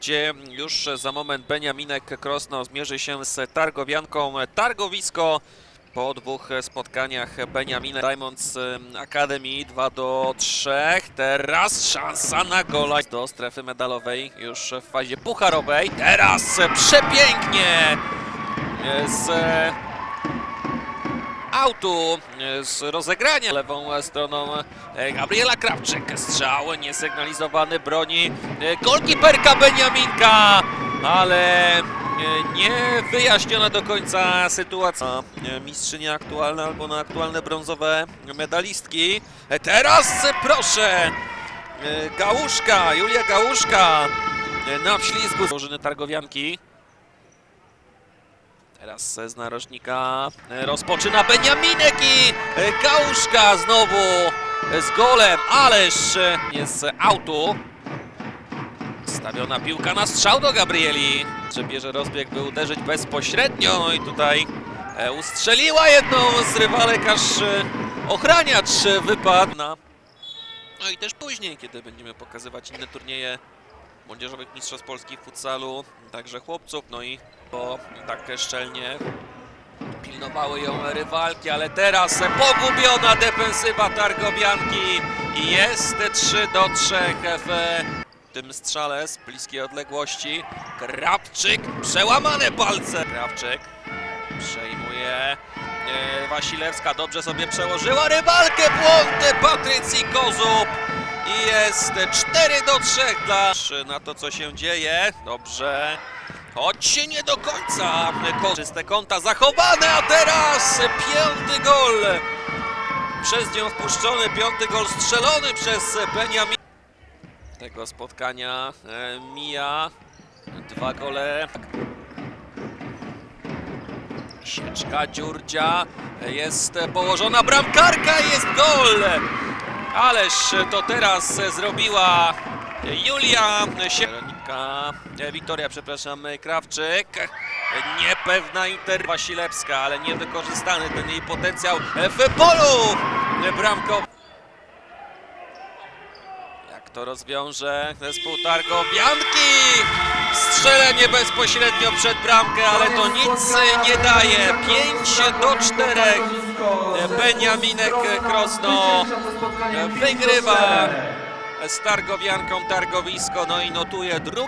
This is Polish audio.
gdzie już za moment Beniaminek Krosno zmierzy się z Targowianką Targowisko. Po dwóch spotkaniach Beniaminek Diamonds Academy 2 do 3. Teraz szansa na gola do strefy medalowej już w fazie pucharowej. Teraz przepięknie z autu z rozegrania lewą stroną e, Gabriela Krawczyk. Strzał niesygnalizowany broni e, golkiperka Beniaminka, ale e, nie wyjaśniona do końca sytuacja. E, Mistrzynia aktualna albo na aktualne brązowe medalistki. E, Teraz e, proszę e, Gałuszka, Julia Gałuszka e, na wślizgu drużyny Targowianki. Teraz z narożnika e, rozpoczyna Beniaminek i e, Gałuszka znowu e, z golem, ależ jest z autu. Stawiona piłka na strzał do Gabrieli. Że bierze rozbieg, by uderzyć bezpośrednio. No i tutaj ustrzeliła jedną z rywalek, aż ochraniacz wypadł. No i też później, kiedy będziemy pokazywać inne turnieje młodzieżowych mistrzostw Polski w futsalu, także chłopców, no i bo tak szczelnie pilnowały ją rywalki, ale teraz pogubiona defensywa Targowianki i jest 3 do 3 w tym strzale z bliskiej odległości. Krawczyk, przełamane palce. Krawczyk przejmuje e, Wasilewska, dobrze sobie przełożyła rywalkę, błąd Patrycji Kozub. I jest 4 do 3 dla na to, co się dzieje. Dobrze. Choć nie do końca. Ko- Czyste kąta zachowane, a teraz piąty gol. Przez nią wpuszczony, piąty gol strzelony przez Beniamin. Tego spotkania e, mija dwa gole. Sieczka Dziurdzia. Jest położona bramkarka, jest gol. Ależ to teraz zrobiła Julia Sieronika. Wiktoria, przepraszam, Krawczyk. Niepewna Inter Wasilewska, ale niewykorzystany ten jej potencjał w polu bramko. Jak to rozwiąże zespół Targowianki? Strzelenie bezpośrednio przed bramkę, ale to nic nie daje. 5 do 4. Beniaminek Krosno wygrywa z Targowianką Targowisko, no i notuje drugi.